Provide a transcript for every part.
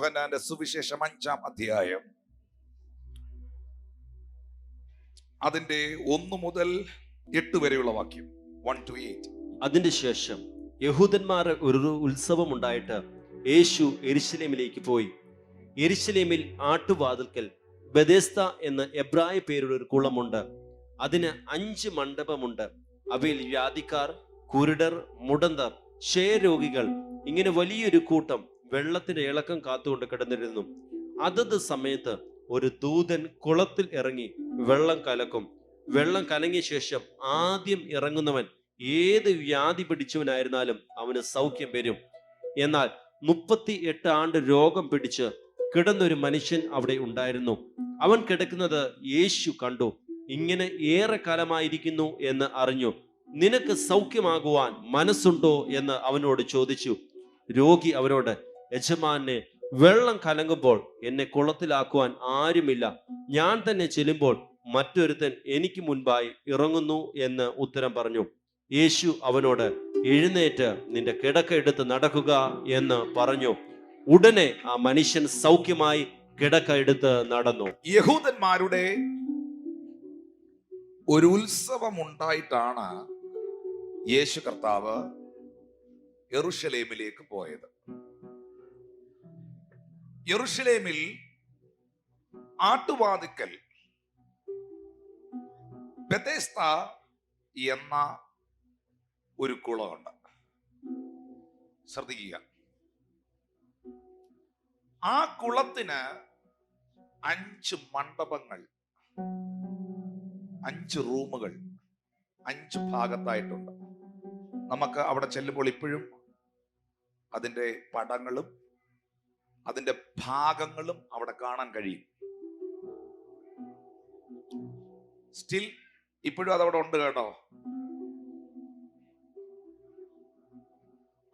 യോഹന്നാന്റെ സുവിശേഷം അഞ്ചാം അധ്യായം. അതിന്റെ ഒന്ന് മുതൽ എട്ട് വരെയുള്ള വാക്യം. വൺ ടു എയ്റ്റ് അതിന്റെ ശേഷം യഹൂദന്മാർ ഒരു ഉത്സവം ഉണ്ടായിട്ട് യേശു എരിശിലേമിലേക്ക് പോയി. എരിശിലേമിൽ ആട്ടുവാതിൽക്കൽ ബദേസ്ത എന്ന എബ്രായ പേരുടെ ഒരു കുളമുണ്ട്. അതിന് അഞ്ച് മണ്ഡപമുണ്ട്. അവയിൽ വ്യാധിക്കാർ കുരുടർ മുടന്തർ ക്ഷയരോഗികൾ ഇങ്ങനെ വലിയൊരു കൂട്ടം വെള്ളത്തിന്റെ ഇളക്കം കാത്തുകൊണ്ട് കിടന്നിരുന്നു. അതത് സമയത്ത് ഒരു ദൂതൻ കുളത്തിൽ ഇറങ്ങി വെള്ളം കലക്കും. വെള്ളം കലങ്ങിയ ശേഷം ആദ്യം ഇറങ്ങുന്നവൻ ഏത് വ്യാധി പിടിച്ചവനായിരുന്നാലും അവന് സൗഖ്യം വരും. എന്നാൽ മുപ്പത്തി എട്ട് ആണ്ട് രോഗം പിടിച്ച് കിടന്നൊരു മനുഷ്യൻ അവിടെ ഉണ്ടായിരുന്നു. അവൻ കിടക്കുന്നത് യേശു കണ്ടു. ഇങ്ങനെ ഏറെ കാലമായിരിക്കുന്നു എന്ന് അറിഞ്ഞു. നിനക്ക് സൗഖ്യമാകുവാൻ മനസ്സുണ്ടോ എന്ന് അവനോട് ചോദിച്ചു. രോഗി അവനോട് യജമാനെ വെള്ളം കലങ്ങുമ്പോൾ എന്നെ കുളത്തിലാക്കുവാൻ ആരുമില്ല. ഞാൻ തന്നെ ചെല്ലുമ്പോൾ മറ്റൊരുത്തൻ എനിക്ക് മുൻപായി ഇറങ്ങുന്നു എന്ന് ഉത്തരം പറഞ്ഞു. യേശു അവനോട് എഴുന്നേറ്റ് നിന്റെ കിടക്ക എടുത്ത് നടക്കുക എന്ന് പറഞ്ഞു. ഉടനെ ആ മനുഷ്യൻ സൗഖ്യമായി കിടക്ക എടുത്ത് നടന്നു. യഹൂദന്മാരുടെ ഒരു ഉത്സവം ഉണ്ടായിട്ടാണ് യേശു കർത്താവ് എറുഷലേമിലേക്ക് പോയത്. യെറുഷലേമിൽ ആട്ടുവാതിക്കൽ ബെതേസ്ത എന്ന ഒരു കുളമുണ്ട്. ശ്രദ്ധിക്കുക. ആ കുളത്തിന് അഞ്ച് മണ്ഡപങ്ങൾ അഞ്ച് റൂമുകൾ അഞ്ച് ഭാഗത്തായിട്ടുണ്ട്. നമുക്ക് അവിടെ ചെല്ലുമ്പോൾ ഇപ്പോഴും അതിന്റെ പടങ്ങളും അതിന്റെ ഭാഗങ്ങളും അവിടെ കാണാൻ കഴിയും. സ്റ്റിൽ ഇപ്പോഴും അതവിടെ ഉണ്ട് കേട്ടോ.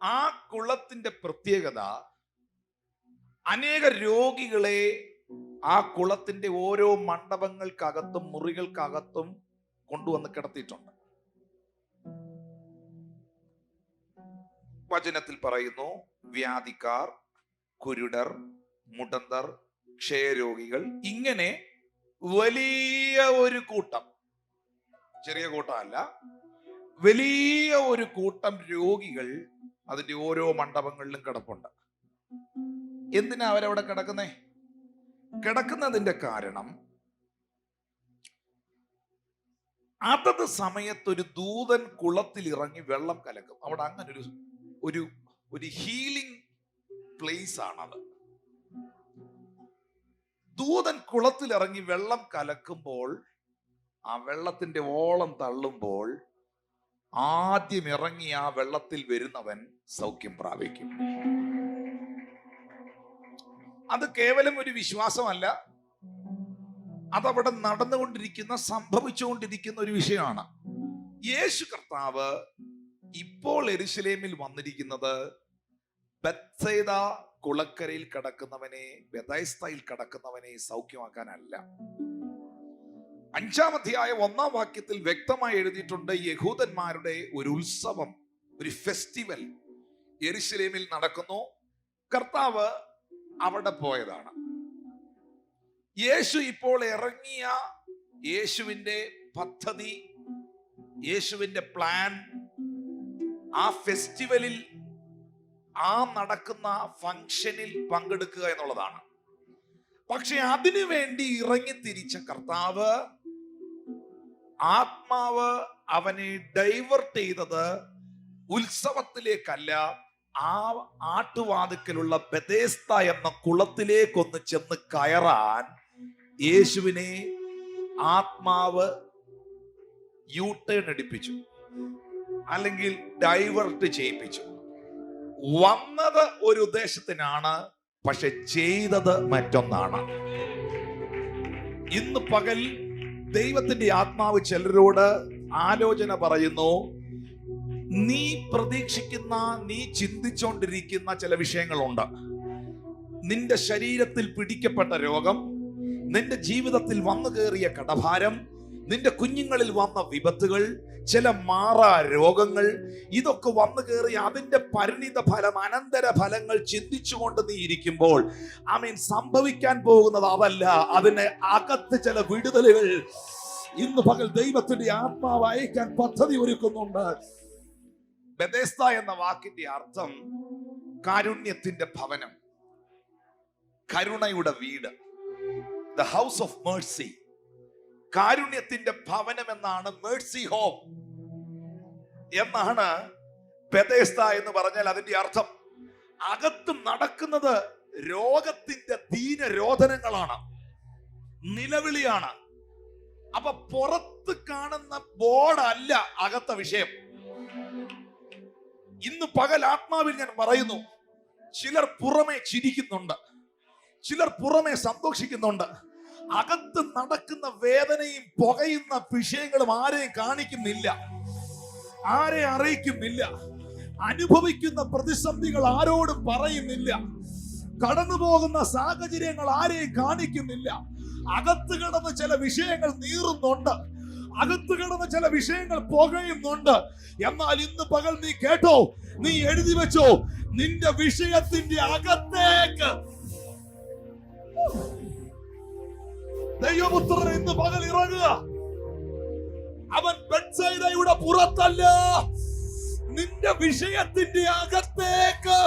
ആ കുളത്തിന്റെ പ്രത്യേകത അനേക രോഗികളെ ആ കുളത്തിന്റെ ഓരോ മണ്ഡപങ്ങൾക്കകത്തും മുറികൾക്കകത്തും കൊണ്ടുവന്ന് കിടത്തിയിട്ടുണ്ട്. വചനത്തിൽ പറയുന്നു വ്യാധിക്കാർ കുരുടർ മുടന്തർ ക്ഷയരോഗികൾ ഇങ്ങനെ വലിയ ഒരു കൂട്ടം. ചെറിയ കൂട്ടമല്ല. വലിയ ഒരു കൂട്ടം രോഗികൾ അതിന്റെ ഓരോ മണ്ഡപങ്ങളിലും കിടപ്പുണ്ട്. എന്തിനാ അവരവിടെ കിടക്കുന്നേ? കിടക്കുന്നതിന്റെ കാരണം അതത് സമയത്ത് ഒരു ദൂതൻ കുളത്തിൽ ഇറങ്ങി വെള്ളം കലക്കും. അവിടെ അങ്ങനെ ഒരു ഒരു ഒരു ഹീലിംഗ് പ്ലേസ് ആണത്. ദൂതൻ കുളത്തിലിറങ്ങി വെള്ളം കലക്കുമ്പോൾ ആ വെള്ളത്തിന്റെ ഓളം തള്ളുമ്പോൾ ആദ്യം ഇറങ്ങി ആ വെള്ളത്തിൽ വരുന്നവൻ സൗഖ്യം പ്രാപിക്കും. അത് കേവലം ഒരു വിശ്വാസമല്ല. അതവിടെ നടന്നുകൊണ്ടിരിക്കുന്ന സംഭവിച്ചുകൊണ്ടിരിക്കുന്ന ഒരു വിഷയമാണ്. യേശു കർത്താവ് ഇപ്പോൾ എരുശലേമിൽ വന്നിരിക്കുന്നത് ബത്സൈദ കുളക്കരയിൽ കിടക്കുന്നവനെ ബെദൈസ്തയിൽ കിടക്കുന്നവനെ സൗഖ്യമാക്കാനല്ല. അഞ്ചാം അധ്യായ ഒന്നാം വാക്യത്തിൽ വ്യക്തമായി എഴുതിയിട്ടുണ്ട് യഹൂദന്മാരുടെ ഒരു ഉത്സവം ഒരു ഫെസ്റ്റിവൽ എരിശിലേമിൽ നടക്കുന്നു. കർത്താവ് അവിടെ പോയതാണ്. യേശു ഇപ്പോൾ ഇറങ്ങിയ യേശുവിന്റെ പദ്ധതി യേശുവിന്റെ പ്ലാൻ ആ ഫെസ്റ്റിവലിൽ ആ നടക്കുന്ന ഫംഗ്ഷനിൽ പങ്കെടുക്കുക എന്നുള്ളതാണ്. പക്ഷെ അതിനു വേണ്ടി ഇറങ്ങി തിരിച്ച കർത്താവ് ആത്മാവ് അവനെ ഡൈവേർട്ട് ചെയ്തത് ഉത്സവത്തിലേക്കല്ല ആ ആട്ടുവാതുക്കലുള്ള ബദേസ്ത എന്ന കുളത്തിലേക്കൊന്ന് ചെന്ന് കയറാൻ യേശുവിനെ ആത്മാവ് യൂ ടേൺ അടിപ്പിച്ചു അല്ലെങ്കിൽ ഡൈവേർട്ട് ചെയ്യിപ്പിച്ചു. വന്നത് ഒരു ഉദ്ദേശത്തിനാണ് പക്ഷെ ചെയ്തത് മറ്റൊന്നാണ്. ഇന്ന് പകൽ ദൈവത്തിന്റെ ആത്മാവ് ചിലരോട് ആലോചന പറയുന്നു നീ പ്രതീക്ഷിക്കുന്ന നീ ചിന്തിച്ചുകൊണ്ടിരിക്കുന്ന ചില വിഷയങ്ങളുണ്ട്. നിന്റെ ശരീരത്തിൽ പിടിക്കപ്പെട്ട രോഗം നിന്റെ ജീവിതത്തിൽ വന്നു കയറിയ കടഭാരം നിന്റെ കുഞ്ഞുങ്ങളിൽ വന്ന വിപത്തുകൾ ചില മാറാ രോഗങ്ങൾ ഇതൊക്കെ വന്നു കയറി അതിന്റെ പരിണിത ഫലം അനന്തര ഫലങ്ങൾ ചിന്തിച്ചുകൊണ്ട് നീ ഇരിക്കുമ്പോൾ ഐ മീൻ സംഭവിക്കാൻ പോകുന്നത് അതല്ല അതിന് അകത്ത് ചില വിടുതലുകൾ ഇന്ന് പകൽ ദൈവത്തിന്റെ ആത്മാവ് അയക്കാൻ പദ്ധതി ഒരുക്കുന്നുണ്ട്. ബദേസ്ത എന്ന വാക്കിന്റെ അർത്ഥം കാരുണ്യത്തിന്റെ ഭവനം കരുണയുടെ വീട് ദ ഹൗസ് ഓഫ് മേഴ്സി കാരുണ്യത്തിന്റെ ഭവനം എന്നാണ് മേഴ്സി ഹോം എന്നാണ് പെതേസ്ത എന്ന് പറഞ്ഞാൽ അതിന്റെ അർത്ഥം. അകത്തും നടക്കുന്നത് രോഗത്തിന്റെ ദീനരോധനങ്ങളാണ്. നിലവിളിയാണ്. അപ്പൊ പുറത്ത് കാണുന്ന ബോർഡല്ല അകത്ത വിഷയം. ഇന്ന് പകൽ ആത്മാവിൽ ഞാൻ പറയുന്നു ചിലർ പുറമെ ചിരിക്കുന്നുണ്ട്. ചിലർ പുറമെ സന്തോഷിക്കുന്നുണ്ട്. അകത്ത് നടക്കുന്ന വേദനയും പുകയുന്ന വിഷയങ്ങളും ആരെയും കാണിക്കുന്നില്ല. ആരെ അറിയിക്കുന്നില്ല. അനുഭവിക്കുന്ന പ്രതിസന്ധികൾ ആരോടും പറയുന്നില്ല. കടന്നു പോകുന്ന സാഹചര്യങ്ങൾ ആരെയും കാണിക്കുന്നില്ല. അകത്ത് കിടന്ന് ചില വിഷയങ്ങൾ നീറുന്നുണ്ട്. അകത്ത് കിടന്ന് ചില വിഷയങ്ങൾ പുകയുന്നുണ്ട്. എന്നാൽ ഇന്ന് പകൽ നീ കേട്ടോ? നീ എഴുതി വെച്ചോ? നിന്റെ വിഷയത്തിന്റെ അകത്തേക്ക്. ദൈവപുത്രൻ ഇന്ന് പകൽ ഇറങ്ങുക. അവൻ ബെഡ്സൈഡയുടെ പുറത്തല്ല. നിന്റെ വിഷയത്തിന്റെ അകത്തേക്ക്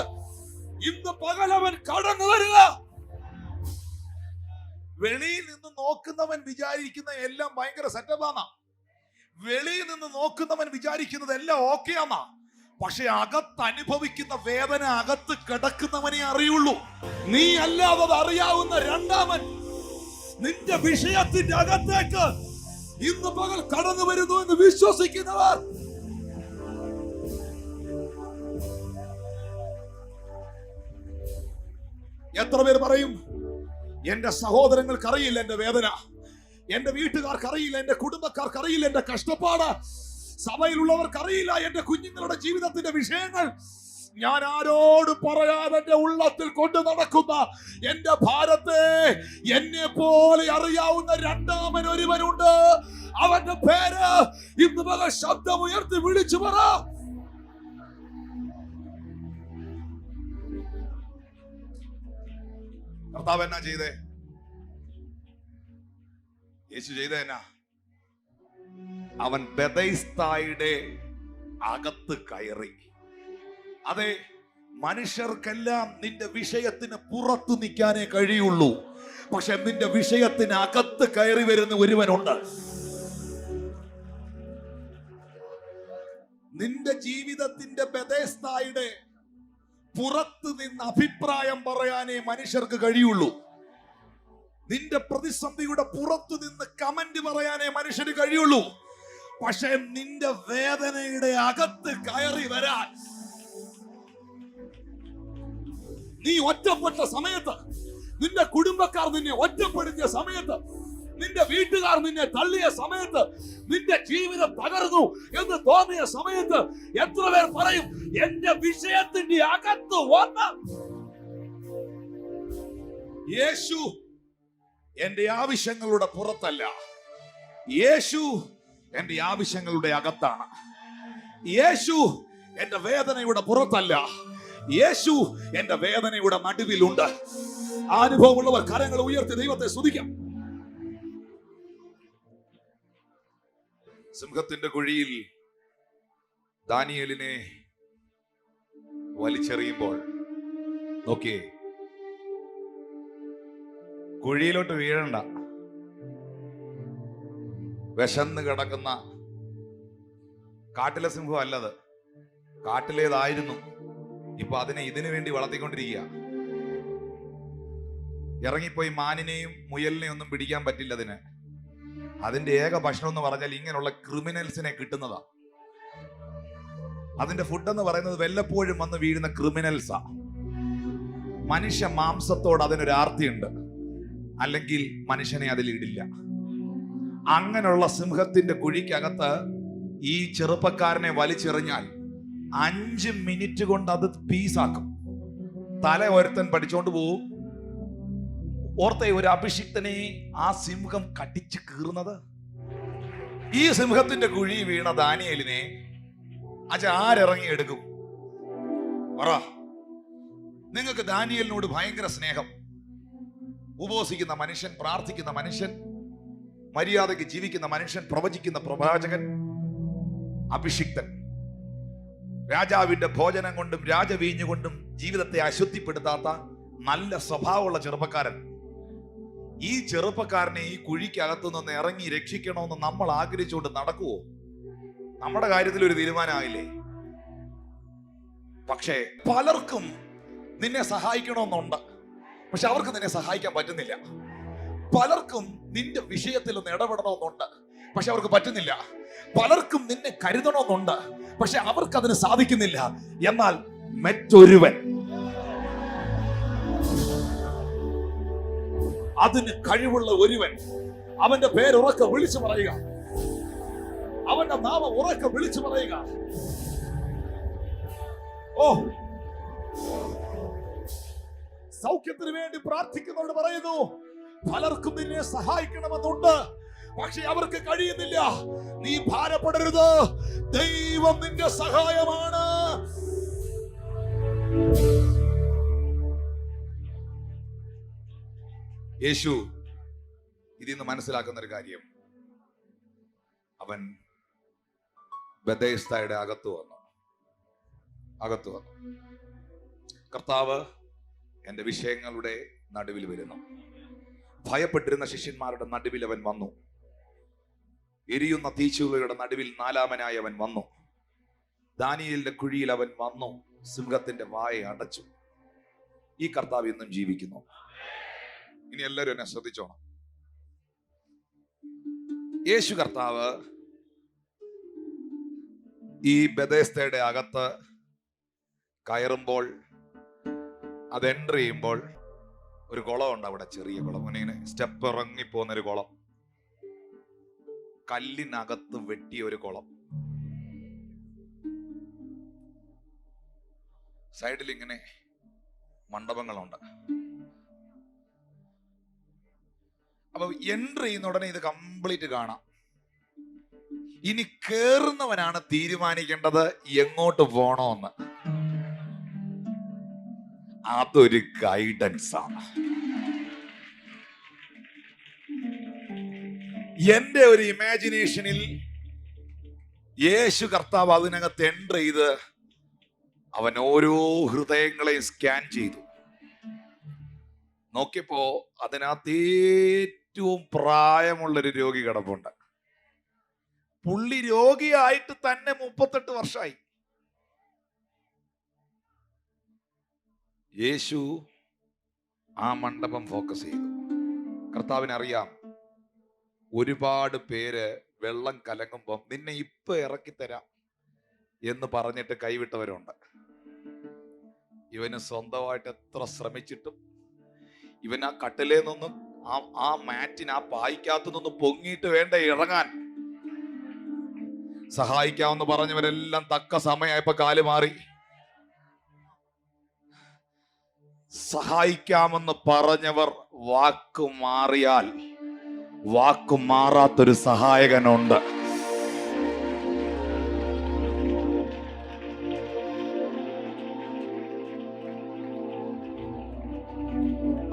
ഇന്ന് പകൽ അവൻ കടന്നു വരിക. വെളിയിൽ നിന്ന് നോക്കുന്നവൻ വിചാരിക്കുന്ന എല്ലാം ഭയങ്കര സെറ്റപ്പാന്നാ വെളിയിൽ നിന്ന് നോക്കുന്നവൻ വിചാരിക്കുന്നത് എല്ലാം ഓക്കെ ആന്നാ. പക്ഷെ അകത്ത് അനുഭവിക്കുന്ന വേദന അകത്ത് കിടക്കുന്നവനെ അറിയുള്ളൂ. നീ അല്ലാതെ അറിയാവുന്ന രണ്ടാമൻ നിന്റെ വിഷയത്തിന്റെ അകത്തേക്ക് ഇന്ന് പകൽ കടന്നു വരുന്നു എന്ന് വിശ്വസിക്കുന്നവർ. എത്ര പേർ പറയും എന്റെ സഹോദരങ്ങൾക്ക് അറിയില്ല എന്റെ വേദന എന്റെ വീട്ടുകാർക്ക് അറിയില്ല എന്റെ കുടുംബക്കാർക്ക് അറിയില്ല എന്റെ കഷ്ടപ്പാട് സഭയിലുള്ളവർക്ക് അറിയില്ല എന്റെ കുഞ്ഞുങ്ങളുടെ ജീവിതത്തിന്റെ വിഷയങ്ങൾ ഞാൻ ആരോട് പറയാതെ എന്റെ ഉള്ളത്തിൽ കൊണ്ടു നടക്കുന്ന എന്റെ ഭാരത്തെ എന്നെ പോലെ അറിയാവുന്ന രണ്ടാമൻ ഒരുവനുണ്ട്. അവന്റെ പേര് ഇന്ന് മകൾ ശബ്ദം ഉയർത്തി വിളിച്ചു പറ. കർത്താവ് എന്നാ ചെയ്തേ? യേശു അവൻ ബെദൈസ്തായുടെ അകത്ത് കയറി. അതെ മനുഷ്യർക്കെല്ലാം നിന്റെ വിഷയത്തിന് പുറത്തു നിൽക്കാനേ കഴിയുള്ളൂ. പക്ഷെ നിന്റെ വിഷയത്തിന് അകത്ത് കയറി വരുന്ന ഒരുവനുണ്ട്. നിന്റെ ജീവിതത്തിന്റെ ബദേസ്തായുടെ പുറത്ത് നിന്ന് അഭിപ്രായം പറയാനേ മനുഷ്യർക്ക് കഴിയുള്ളൂ. നിന്റെ പ്രതിസന്ധിയുടെ പുറത്തു നിന്ന് കമന്റ് പറയാനേ മനുഷ്യന് കഴിയുള്ളൂ. പക്ഷെ നിന്റെ വേദനയുടെ അകത്ത് കയറി വരാൻ നീ ഒറ്റപ്പെട്ട സമയത്ത് നിന്റെ കുടുംബക്കാർ നിന്നെ ഒറ്റപ്പെടുത്തിയ സമയത്ത് നിന്റെ വീട്ടുകാർ നിന്നെ തള്ളിയ സമയത്ത് നിന്റെ ജീവിതം തകർന്നു എന്ന് തോന്നിയ സമയത്ത് എത്ര പേർ പറയും എന്റെ വിഷയത്തിന്റെ അകത്ത് വന്ന് യേശു എന്റെ ആവശ്യങ്ങളുടെ പുറത്തല്ല. യേശു എന്റെ ആവശ്യങ്ങളുടെ അകത്താണ്. യേശു എന്റെ വേദനയുടെ പുറത്തല്ല. യേശു എന്റെ വേദനയുടെ നടുവിലുണ്ട്. അനുഭവമുള്ളവർ കരങ്ങൾ ഉയർത്തി ദൈവത്തെ സ്തുതിക്കാം. സിംഹത്തിന്റെ കുഴിയിൽ ദാനിയലിനെ വലിച്ചെറിയുമ്പോൾ നോക്കിയേ കുഴിയിലോട്ട് വീഴണ്ട. വിശന്ന് കിടക്കുന്ന കാട്ടിലെ സിംഹം അല്ലത് കാട്ടിലേതായിരുന്നു. ഇപ്പൊ അതിനെ ഇതിനു വേണ്ടി വളർത്തിക്കൊണ്ടിരിക്കുക. ഇറങ്ങിപ്പോയി മാനിനെയും മുയലിനെയും ഒന്നും പിടിക്കാൻ പറ്റില്ല അതിന്. അതിന്റെ ഏക ഭക്ഷണം എന്ന് പറഞ്ഞാൽ ഇങ്ങനെയുള്ള ക്രിമിനൽസിനെ കിട്ടുന്നതാ. അതിന്റെ ഫുഡ് എന്ന് പറയുന്നത് വല്ലപ്പോഴും വന്ന് വീഴുന്ന ക്രിമിനൽസാ. മനുഷ്യ മാംസത്തോട് അതിനൊരു ആർത്തിയുണ്ട്. അല്ലെങ്കിൽ മനുഷ്യനെ അതിൽ ഇടില്ല. അങ്ങനെയുള്ള സിംഹത്തിന്റെ കുഴിക്കകത്ത് ഈ ചെറുപ്പക്കാരനെ വലിച്ചെറിഞ്ഞാൽ അഞ്ച് മിനിറ്റ് കൊണ്ട് അത് പീസാക്കും തല ഒരുത്തൻ പഠിച്ചോണ്ട് പോവും. ഓർത്തെ ഒരു അഭിഷിക്തനെ ആ സിംഹം കടിച്ചു കീറുന്നത്? ഈ സിംഹത്തിന്റെ കുഴി വീണ ദാനിയലിനെ അച്ഛ ആരിറങ്ങി എടുക്കും? പറ. നിങ്ങൾക്ക് ദാനിയലിനോട് ഭയങ്കര സ്നേഹം. ഉപവസിക്കുന്ന മനുഷ്യൻ പ്രാർത്ഥിക്കുന്ന മനുഷ്യൻ മര്യാദയ്ക്ക് ജീവിക്കുന്ന മനുഷ്യൻ പ്രവചിക്കുന്ന പ്രവാചകൻ അഭിഷിക്തൻ. രാജാവിന്റെ ഭോജനം കൊണ്ടും രാജവീഞ്ഞു കൊണ്ടും ജീവിതത്തെ അശുദ്ധിപ്പെടുത്താത്ത നല്ല സ്വഭാവമുള്ള ചെറുപ്പക്കാരൻ. ഈ ചെറുപ്പക്കാരനെ ഈ കുഴിക്കകത്തു നിന്ന് ഇറങ്ങി രക്ഷിക്കണമെന്ന് നമ്മൾ ആഗ്രഹിച്ചുകൊണ്ട് നടക്കുവോ? നമ്മുടെ കാര്യത്തിൽ ഒരു തീരുമാനമായില്ലേ? പക്ഷേ പലർക്കും നിന്നെ സഹായിക്കണമെന്നുണ്ട്. പക്ഷെ അവർക്ക് നിന്നെ സഹായിക്കാൻ പറ്റുന്നില്ല. പലർക്കും നിന്റെ വിഷയത്തിൽ ഒന്ന് ഇടപെടണമെന്നുണ്ട്. പക്ഷെ അവർക്ക് പറ്റുന്നില്ല. പലർക്കും നിന്നെ കരുതണമെന്നുണ്ട്. പക്ഷെ അവർക്ക് അതിന് സാധിക്കുന്നില്ല. എന്നാൽ മറ്റൊരുവൻ അതിന് കഴിവുള്ള ഒരുവൻ അവന്റെ പേര് ഉറക്കെ വിളിച്ചു പറയുക. അവന്റെ നാമം ഉറക്കെ വിളിച്ചു പറയുക. ഓ. സൗഖ്യത്തിന് വേണ്ടി പ്രാർത്ഥിക്കുന്നവർ പറയുന്നു. പലർക്കും നിന്നെ സഹായിക്കണമെന്നുണ്ട്. പക്ഷെ അവർക്ക് കഴിയുന്നില്ല. നീ ഭാരപ്പെടരുത്. ദൈവം നിന്റെ സഹായമാണ്. യേശു ഇതിന്ന് മനസ്സിലാക്കുന്ന ഒരു കാര്യം. അവൻ ബദേസ്തയുടെ അകത്ത് വന്നു. അകത്ത് വന്നു. കർത്താവ് എന്റെ വിഷയങ്ങളുടെ നടുവിൽ വരുന്നു. ഭയപ്പെട്ടിരുന്ന ശിഷ്യന്മാരുടെ നടുവിൽ അവൻ വന്നു. എരിയുന്ന തീച്ചുകളുടെ നടുവിൽ നാലാമനായി അവൻ വന്നു. ദാനിയലിന്റെ കുഴിയിൽ അവൻ വന്നു സിംഹത്തിന്റെ വായ അടച്ചു. ഈ കർത്താവ് ഇന്നും ജീവിക്കുന്നു. ഇനി എല്ലാവരും എന്നെ ശ്രദ്ധിച്ചോണം. യേശു കർത്താവ് ഈ ബദേസ്തയുടെ അകത്ത് കയറുമ്പോൾ അത് എന്റർ ചെയ്യുമ്പോൾ ഒരു കുളമുണ്ട് അവിടെ ചെറിയ കുളം. ഇങ്ങനെ സ്റ്റെപ്പ് ഇറങ്ങി പോകുന്ന ഒരു കുളം. കല്ലിനകത്ത് വെട്ടിയ ഒരു കുളം. സൈഡിൽ ഇങ്ങനെ മണ്ഡപങ്ങളുണ്ട്. അപ്പൊ എൻട്രി ചെയ്യുന്ന ഉടനെ ഇത് കംപ്ലീറ്റ് കാണാം. ഇനി കേറുന്നവനാണ് തീരുമാനിക്കേണ്ടത് എങ്ങോട്ട് പോണോന്ന്. അതൊരു ഗൈഡൻസ് ആണ്. എന്റെ ഒരു ഇമാജിനേഷനിൽ യേശു കർത്താവ് അതിനകത്ത് എന്റർ ചെയ്ത് അവൻ ഓരോ ഹൃദയങ്ങളെയും സ്കാൻ ചെയ്തു. നോക്കിയപ്പോ അതിനകത്ത് ഏറ്റവും പ്രായമുള്ളൊരു രോഗി കിടപ്പുണ്ട്. പുള്ളി രോഗിയായിട്ട് തന്നെ മുപ്പത്തെട്ട് വർഷമായി യേശു ആ മണ്ഡപം ഫോക്കസ് ചെയ്തു. കർത്താവിനറിയാം ഒരുപാട് പേര് വെള്ളം കലങ്ങുമ്പം നിന്നെ ഇപ്പൊ ഇറക്കി തരാം എന്ന് പറഞ്ഞിട്ട് കൈവിട്ടവരുണ്ട്. ഇവന് സ്വന്തമായിട്ട് എത്ര ശ്രമിച്ചിട്ടും ഇവൻ ആ കട്ടിലേ നിന്നും ആ ആ മാറ്റിന് ആ പായിക്കകത്തു നിന്ന് പൊങ്ങിയിട്ട് വേണ്ട ഇറങ്ങാൻ. സഹായിക്കാമെന്ന് പറഞ്ഞവരെല്ലാം തക്ക സമയമായപ്പോ കാൽ മാറി. സഹായിക്കാമെന്ന് പറഞ്ഞവർ വാക്ക് മാറിയാൽ വാക്കു മാറാത്തൊരു സഹായകനുണ്ട്.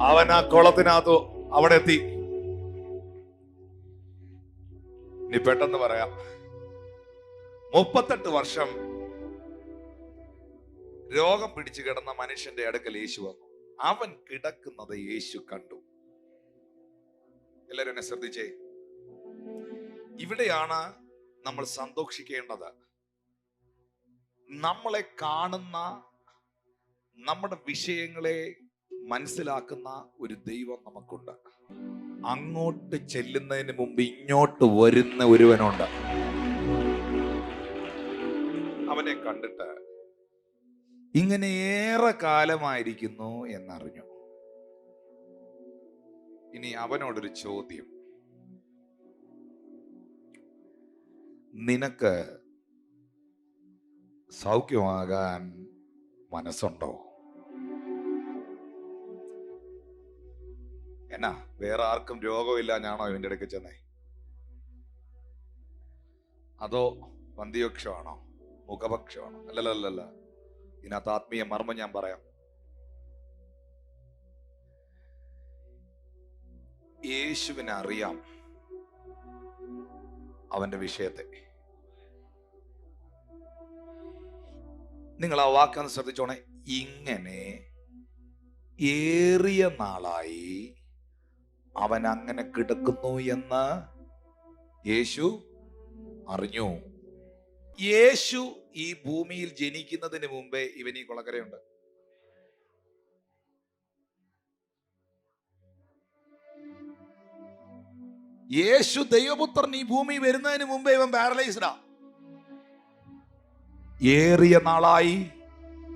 അവൻ ആ കുളത്തിനകത്ത് അവിടെ എത്തി. ഇനി പെട്ടെന്ന് പറയാം. മുപ്പത്തെട്ട് വർഷം രോഗം പിടിച്ചു കിടന്ന മനുഷ്യന്റെ അടുക്കൽ യേശു വന്നു. അവൻ കിടക്കുന്നത് യേശു കണ്ടു. എല്ലാവരും എന്നെ ശ്രദ്ധിച്ചേ? ഇവിടെയാണ് നമ്മൾ സന്തോഷിക്കേണ്ടത്. നമ്മളെ കാണുന്ന നമ്മുടെ വിഷയങ്ങളെ മനസ്സിലാക്കുന്ന ഒരു ദൈവം നമുക്കുണ്ട്. അങ്ങോട്ട് ചെല്ലുന്നതിന് മുമ്പ് ഇങ്ങോട്ട് വരുന്ന ഒരുവനുണ്ട്. അവനെ കണ്ടിട്ട് ഇങ്ങനെ ഏറെ കാലമായിരിക്കുന്നു എന്നറിഞ്ഞു. ഇനി അവനോടൊരു ചോദ്യം. നിനക്ക് സൗഖ്യമാകാൻ മനസ്സുണ്ടോ? എന്നാ വേറെ ആർക്കും രോഗമില്ല ഞാനോ ഇവന്റെ അടുക്ക് ചെന്നേ? അതോ പന്തിയോക്ഷമാണോ മുഖപക്ഷമാണോ അല്ലല്ലല്ല ഇതിനകത്ത് ആത്മീയ മർമ്മം ഞാൻ പറയാം. യേശുവിനെ അറിയാം അവന്റെ വിഷയത്തെ. നിങ്ങൾ ആ വാക്കാന്ന് ശ്രദ്ധിച്ചോണേ. ഇങ്ങനെ ഏറിയ നാളായി അവൻ അങ്ങനെ കിടക്കുന്നു എന്ന് യേശു അറിഞ്ഞു. യേശു ഈ ഭൂമിയിൽ ജനിക്കുന്നതിന് മുമ്പേ ഇവൻ ഈ കുളക്കരയുണ്ട്. യേശു ദൈവപുത്രൻ ഈ ഭൂമി വരുന്നതിന് മുമ്പേ ഇവൻ പാരലൈസ്ഡാ. ഏറിയ നാളായി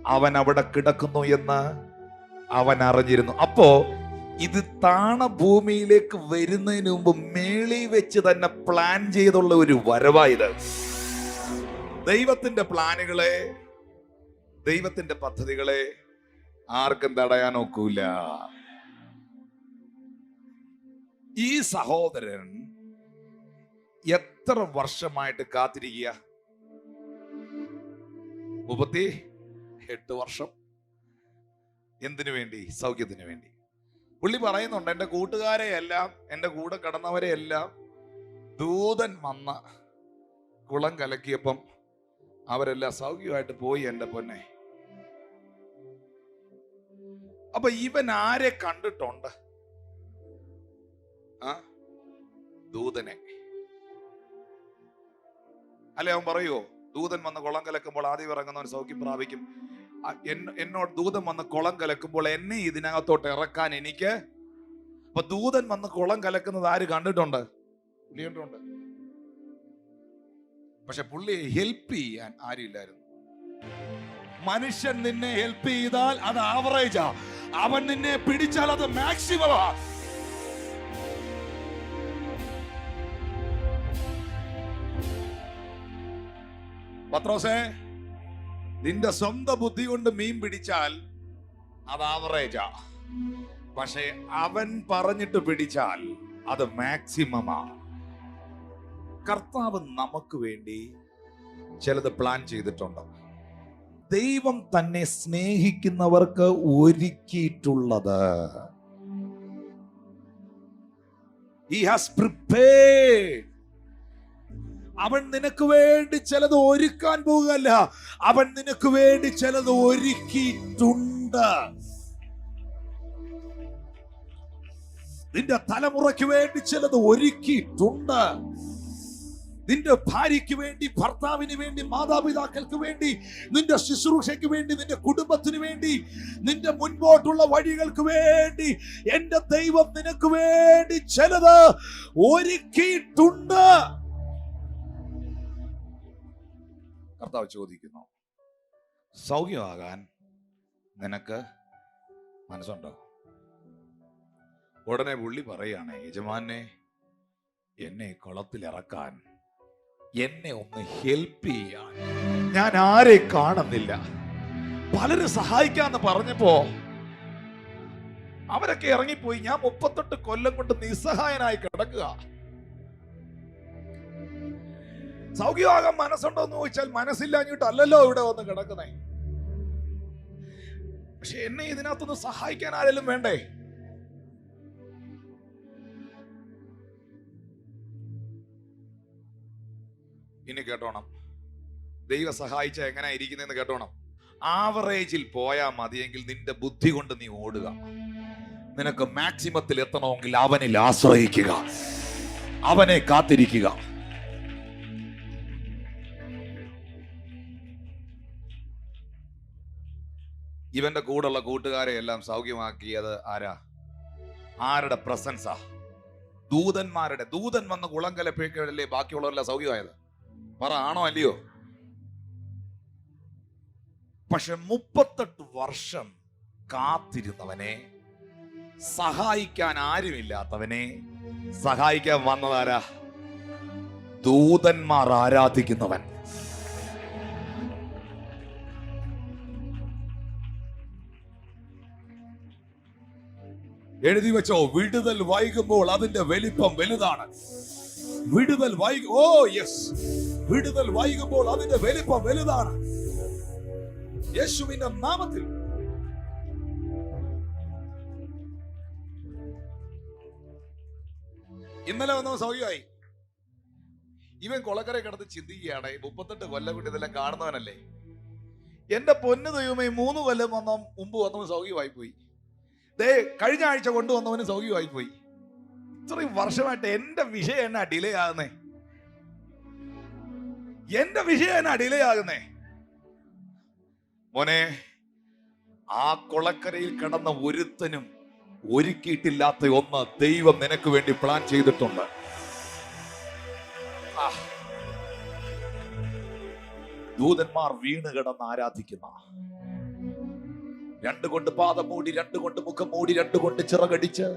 അവൻ അവിടെ കിടക്കുന്നു എന്ന് അവൻ അറിഞ്ഞിരുന്നു. അപ്പോ ഇത് താണ ഭൂമിയിലേക്ക് വരുന്നതിന് മുമ്പ് മേളി വെച്ച് തന്നെ പ്ലാൻ ചെയ്തുള്ള ഒരു വരവായത് ദൈവത്തിന്റെ പ്ലാനുകളെ ദൈവത്തിന്റെ പദ്ധതികളെ ആർക്കും തടയാൻ ഒക്കൂല. ഈ സഹോദരൻ എത്ര വർഷമായിട്ട് കാത്തിരിക്കുക? മുപ്പത്തി എട്ട് വർഷം. എന്തിനു വേണ്ടി? സൗഖ്യത്തിന് വേണ്ടി. പുള്ളി പറയുന്നുണ്ട് എന്റെ കൂട്ടുകാരെ എല്ലാം എന്റെ കൂടെ കടന്നവരെ എല്ലാം ദൂതൻ വന്ന കുളം കലക്കിയപ്പം അവരെല്ലാം സൗഖ്യമായിട്ട് പോയി എന്റെ പൊന്നെ. അപ്പൊ ഇവൻ ആരെ കണ്ടിട്ടുണ്ട്? ആ? ദൂതനെ. അല്ലെ അവൻ പറയുവോ? ദൂതൻ വന്ന് കുളം കലക്കുമ്പോൾ ആദ്യം ഇറങ്ങുന്നവൻ സൗഖ്യം പ്രാപിക്കും. എന്നോട് ദൂതൻ വന്ന് കുളം കലക്കുമ്പോൾ എന്നെ ഇതിനകത്തോട്ട് ഇറക്കാൻ എനിക്ക്? അപ്പൊ ദൂതൻ വന്ന് കുളം കലക്കുന്നത് ആര് കണ്ടിട്ടുണ്ട്? പുള്ളി കണ്ടിട്ടുണ്ട് പക്ഷെ പുള്ളിയെ ഹെൽപ്പ് ചെയ്യാൻ ആരുമില്ലായിരുന്നു. മനുഷ്യൻ നിന്നെ ഹെൽപ്പ് ചെയ്താൽ അത് ആവറേജാ അവൻ നിന്നെ പിടിച്ചാൽ അത് മാക്സിമമാ പത്രോസേ നിന്റെ സ്വന്തം ബുദ്ധി കൊണ്ട് മീൻ പിടിച്ചാൽ അത് ആവറേജാ പക്ഷെ അവൻ പറഞ്ഞിട്ട് പിടിച്ചാൽ അത് മാക്സിമമാ കർത്താവ് നമുക്ക് വേണ്ടി ചിലത് പ്ലാൻ ചെയ്തിട്ടുണ്ട്. ദൈവം തന്നെ സ്നേഹിക്കുന്നവർക്ക് ഒരുക്കിയിട്ടുള്ളത്. ഹി ഹാസ് prepared അവൻ നിനക്ക് വേണ്ടി ചിലത് ഒരുക്കാൻ പോകുകയല്ല അവൻ നിനക്ക് വേണ്ടി ചിലത് ഒരുക്കിയിട്ടുണ്ട്. നിന്റെ തലമുറയ്ക്ക് വേണ്ടി ചിലത് ഒരുക്കിയിട്ടുണ്ട്. നിന്റെ ഭാര്യയ്ക്ക് വേണ്ടി ഭർത്താവിന് വേണ്ടി മാതാപിതാക്കൾക്ക് വേണ്ടി നിന്റെ ശുശ്രൂഷയ്ക്ക് വേണ്ടി നിന്റെ കുടുംബത്തിന് വേണ്ടി നിന്റെ മുൻപോട്ടുള്ള വഴികൾക്ക് വേണ്ടി എന്റെ ദൈവം നിനക്ക് വേണ്ടി ചിലത് ഒരുക്കിയിട്ടുണ്ട്. കർത്താവ് ചോദിക്കുന്നു സൗഖ്യമാകാൻ നിനക്ക് മനസ്സുണ്ടോ? ഉടനെ പുള്ളി പറയാണ് യജമാനെ എന്നെ കുളത്തിലിറക്കാൻ എന്നെ ഒന്ന് ഹെൽപ്പ് ചെയ്യാൻ. ഞാൻ ആരെ കാണുന്നില്ല. പലരും സഹായിക്കാന്ന് പറഞ്ഞപ്പോ അവരൊക്കെ ഇറങ്ങിപ്പോയി. ഞാൻ മുപ്പത്തെട്ട് കൊല്ലം കൊണ്ട് നിസ്സഹായനായി കിടക്കുക. സൗഖ്യമാകാൻ മനസ്സുണ്ടോ എന്ന് ചോദിച്ചാൽ മനസ്സില്ലാഞ്ഞിട്ടല്ലല്ലോ ഇവിടെ വന്ന് കിടക്കുന്നേ. പക്ഷെ എന്നെ ഇതിനകത്തൊന്ന് സഹായിക്കാൻ ആരെങ്കിലും വേണ്ടേ? ഇനി കേട്ടോണം. ദൈവം സഹായിച്ച എങ്ങനെ ഇരിക്കുന്നെന്ന് കേട്ടോണം. ആവറേജിൽ പോയാൽ മതിയെങ്കിൽ നിന്റെ ബുദ്ധി കൊണ്ട് നീ ഓടുക. നിനക്ക് മാക്സിമത്തിൽ എത്തണമെങ്കിൽ അവനിൽ ആശ്രയിക്കുക. അവനെ കാത്തിരിക്കുക. ഇവന്റെ കൂടെയുള്ള കൂട്ടുകാരെ എല്ലാം സൗഖ്യമാക്കിയത് ആരാ? ആരുടെ പ്രസൻസാ? ദൂതന്മാരുടെ ദൂതൻ വന്ന് കുളം കലപ്പിക്കല്ലേ ബാക്കിയുള്ളവരെല്ലാം സൗഖ്യമായത്? പറ ആണോ അല്ലയോ? പക്ഷെ മുപ്പത്തെട്ട് വർഷം കാത്തിരുന്നവനെ സഹായിക്കാൻ ആരുമില്ലാത്തവനെ സഹായിക്കാൻ വന്നതാരാ ദൂതന്മാർ ആരാധിക്കുന്നവൻ. എഴുതി വെച്ചോ വിടുതൽ വൈകുമ്പോൾ അതിന്റെ വലിപ്പം വലുതാണ്. വിടുതൽ വൈകു ഓ യെസ് വിടുതൽ വൈകുമ്പോൾ അതിന്റെ വലിപ്പം വലുതാണ്. യേശുവിന്റെ നാമത്തിൽ. ഇന്നലെ വന്ന സൗകര്യമായി ഇവൻ കൊളക്കര കിടന്ന് ചിന്തിക്കുകയാണ് മുപ്പത്തെട്ട് കൊല്ലം കൊണ്ട് ഇതെല്ലാം കാണുന്നവനല്ലേ? എന്റെ പൊന്നു ദൈവമേ മൂന്ന് കൊല്ലം വന്ന മുമ്പ് വന്നവൻ സൗകര്യമായി പോയി. ദേ കഴിഞ്ഞ ആഴ്ച കൊണ്ടുവന്നവന് സൗഖ്യമായി പോയി ഇത്രയും വർഷമായിട്ട് എന്റെ വിഷയം എന്നാ ഡിലേ ആകുന്നേ? എന്റെ വിഷയം എന്നാ ഡിലേ ആകുന്നേ? മോനെ ആ കുളക്കരയിൽ കിടന്ന ഒരുത്തനും ഒരുക്കിയിട്ടില്ലാത്ത ഒന്ന് ദൈവം നിനക്ക് വേണ്ടി പ്ലാൻ ചെയ്തിട്ടുണ്ട്. ദൂതന്മാർ വീണ് കിടന്ന് ആരാധിക്കുന്ന. രണ്ടു കൊണ്ട് പാദം മൂടി രണ്ടു കൊണ്ട് മുഖം മൂടി രണ്ടു കൊണ്ട് ചിറകടിച്ച്.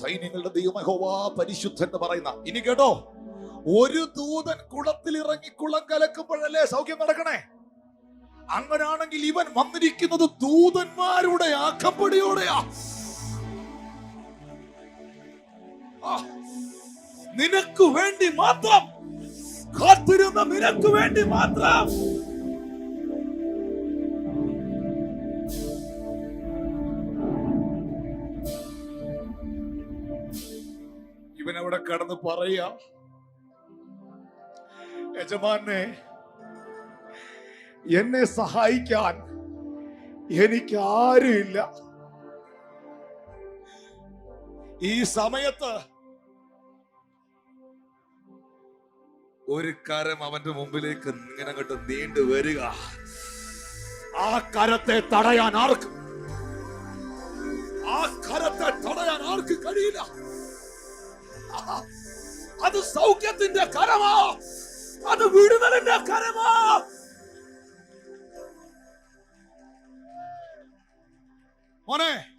സൈന്യങ്ങളുടെ ദൈവമഹോവാ പരിശുദ്ധൻ എന്ന് പറയുന്ന ഇനി കേട്ടോ ഒരു ദൂതൻ കുളത്തിൽ ഇറങ്ങി കുളം കലക്കുമ്പോഴല്ലേ സൗഖ്യം നടക്കണേ? അങ്ങനാണെങ്കിൽ ഇവൻ വന്നിരിക്കുന്നത് ദൂതന്മാരുടെ ആക്കപ്പടിയോടെയാ. നിനക്ക് വേണ്ടി മാത്രം കാത്തിരുന്ന നിനക്ക് വേണ്ടി മാത്രം. ഇവൻ അവിടെ കടന്ന് പറയാ. യജമാനെ എന്നെ സഹായിക്കാൻ എനിക്ക് ആരുമില്ല. ഈ സമയത്ത് ഒരു കരം അവന്റെ മുമ്പിലേക്ക് ഇങ്ങനെ അങ്ങോട്ട് നീണ്ടു വരിക. ആ കരത്തെ തടയാൻ ആർക്കും? ആ കരത്തെ തടയാൻ ആർക്കും കഴിയില്ല? അത് സൗഖ്യത്തിന്റെ കരമാ. അത് വിടുതലിന്റെ കരമാ. മോനെ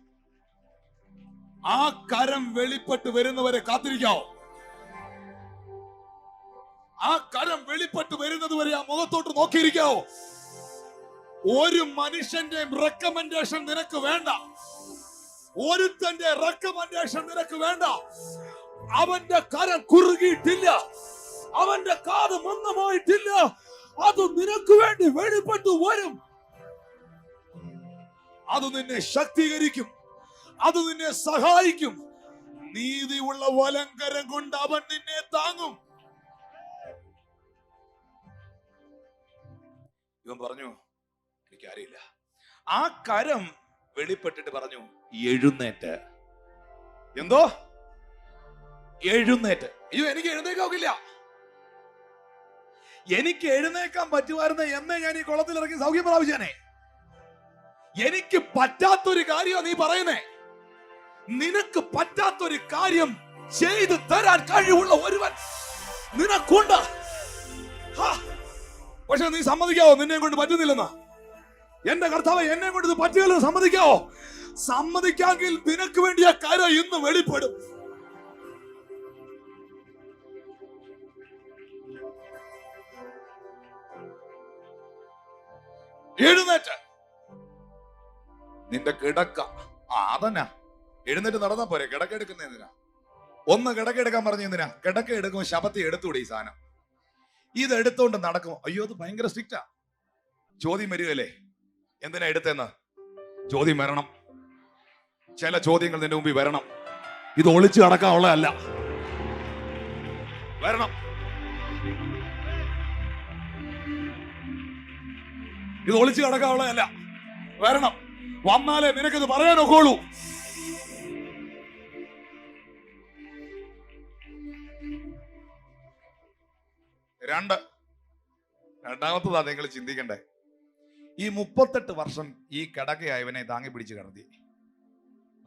ആ കരം വെളിപ്പെട്ട് വരുന്നവരെ കാത്തിരിക്കാവോ. ആ കരം വെളിപ്പെട്ട് വരുന്നത് വരെ ആ മുഖത്തോട്ട് നോക്കിയിരിക്കാവോ. ഒരു മനുഷ്യന്റെ റെക്കമെൻഡേഷൻ നിനക്ക് വേണ്ട. ഒരുത്തന്റെ റെക്കമെൻഡേഷൻ നിനക്ക് വേണ്ട. അവന്റെ കരം കുറുകിയിട്ടില്ല. അവന്റെ കാത് മന്ദമായിട്ടില്ല. അത് നിനക്ക് വേണ്ടി വെളിപ്പെട്ടു വരും. അത് നിന്നെ ശക്തീകരിക്കും. അത് നിന്നെ സഹായിക്കും. നീതിയുള്ള വലങ്കരം കൊണ്ട് അവൻ നിന്നെ താങ്ങും. ഇവൻ പറഞ്ഞു എനിക്കറിയില്ല ആ കരം വെളിപ്പെട്ടിട്ട് പറഞ്ഞു എഴുന്നേറ്റ്. എന്തോ? എഴുന്നേറ്റ്. അയ്യോ എനിക്ക് എഴുന്നേക്കാവില്ല എനിക്ക് എഴുന്നേക്കാൻ പറ്റുമായിരുന്ന എന്നേ ഞാൻ ഈ കുളത്തിൽ ഇറങ്ങി സൗഖ്യം പ്രാപിച്ചേനെ. എനിക്ക് പറ്റാത്തൊരു കാര്യമാണ് നീ പറയുന്നേ. നിനക്ക് പറ്റാത്തൊരു കാര്യം ചെയ്തു തരാൻ കഴിവുള്ള ഒരുവൻ നിനക്കുണ്ട്. പക്ഷെ നീ സമ്മതിക്കാവോ? നിന്നെ കൊണ്ട് പറ്റുന്നില്ലെന്ന്. എന്റെ കർത്താവ് എന്നെ കൊണ്ട് ഇത് പറ്റുകയില്ലെന്ന് സമ്മതിക്കാവോ? സമ്മതിക്കാമെങ്കിൽ നിനക്ക് വേണ്ടിയ കര കാര്യം ഇന്ന് വെളിപ്പെടും. എഴുന്നേറ്റ്. നിന്റെ കിടക്ക. ആ അതന്നാ. എഴുന്നേറ്റ് നടന്നാ പോരെ. കിടക്ക എടുക്കുന്ന എന്തിനാ? ഒന്ന് കിടക്ക എടുക്കാൻ പറഞ്ഞു എന്തിനാ? കിടക്ക എടുക്കുമ്പോൾ ശബത്തി എടുത്തുകൂടെ ഈ സാധനം. ഇത് എടുത്തോണ്ട് നടക്കും അയ്യോ അത് ഭയങ്കര സ്ട്രിക്റ്റാ ചോദ്യം വരികയല്ലേ? എന്തിനാ എടുത്തെന്ന് ചോദ്യം വരണം. ചില ചോദ്യങ്ങൾ നിന്റെ മുമ്പിൽ വരണം. ഇത് ഒളിച്ചു കടക്കാനുള്ളതല്ല വരണം. ഇത് ഒളിച്ചു കടക്കാനുള്ളതല്ല വരണം. വന്നാലേ നിനക്കിത് പറയാനൊക്കെയുള്ളൂ രണ്ട്. രണ്ടാമത്തതാ നിങ്ങൾ ചിന്തിക്കണ്ടേ. ഈ മുപ്പത്തെട്ട് വർഷം ഈ കിടക്കയാ ഇവനെ താങ്ങി പിടിച്ച് കിടത്തി.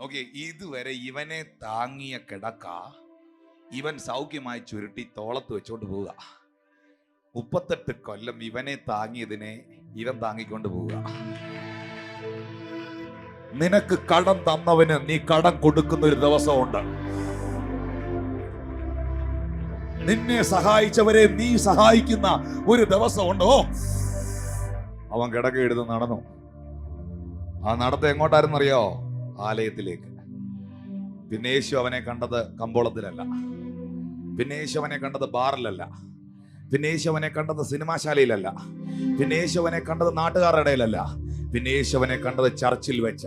നോക്കിയേ ഇതുവരെ ഇവനെ താങ്ങിയ കിടക്ക ഇവൻ സൗഖ്യമായി ചുരുട്ടി തോളത്ത് വെച്ചോണ്ട് പോവുക. മുപ്പത്തെട്ട് കൊല്ലം ഇവനെ താങ്ങിയതിനെ ഇവൻ താങ്ങിക്കൊണ്ട് പോവുക. നിനക്ക് കടം തന്നവന് നീ കടം കൊടുക്കുന്ന ഒരു ദിവസമുണ്ട്. നിന്നെ സഹായിച്ചവരെ നീ സഹായിക്കുന്ന ഒരു ദിവസമുണ്ടോ. അവൻ കിടക്കെടുത്ത് നടന്നു. ആ നടത്തം എങ്ങോട്ടായിരുന്നറിയോ? ആലയത്തിലേക്ക്. പിന്നെ യേശു അവനെ കണ്ടത് കമ്പോളത്തിലല്ല. പിന്നെ യേശു അവനെ കണ്ടത് ബാറിലല്ല. പിന്നെ യേശുവനെ കണ്ടത് സിനിമാശാലയിലല്ല. പിന്നെ യേശുവനെ കണ്ടത് നാട്ടുകാരുടെ ഇടയിലല്ല. പിന്നെ യേശുവനെ കണ്ടത് ചർച്ചിൽ വെച്ച.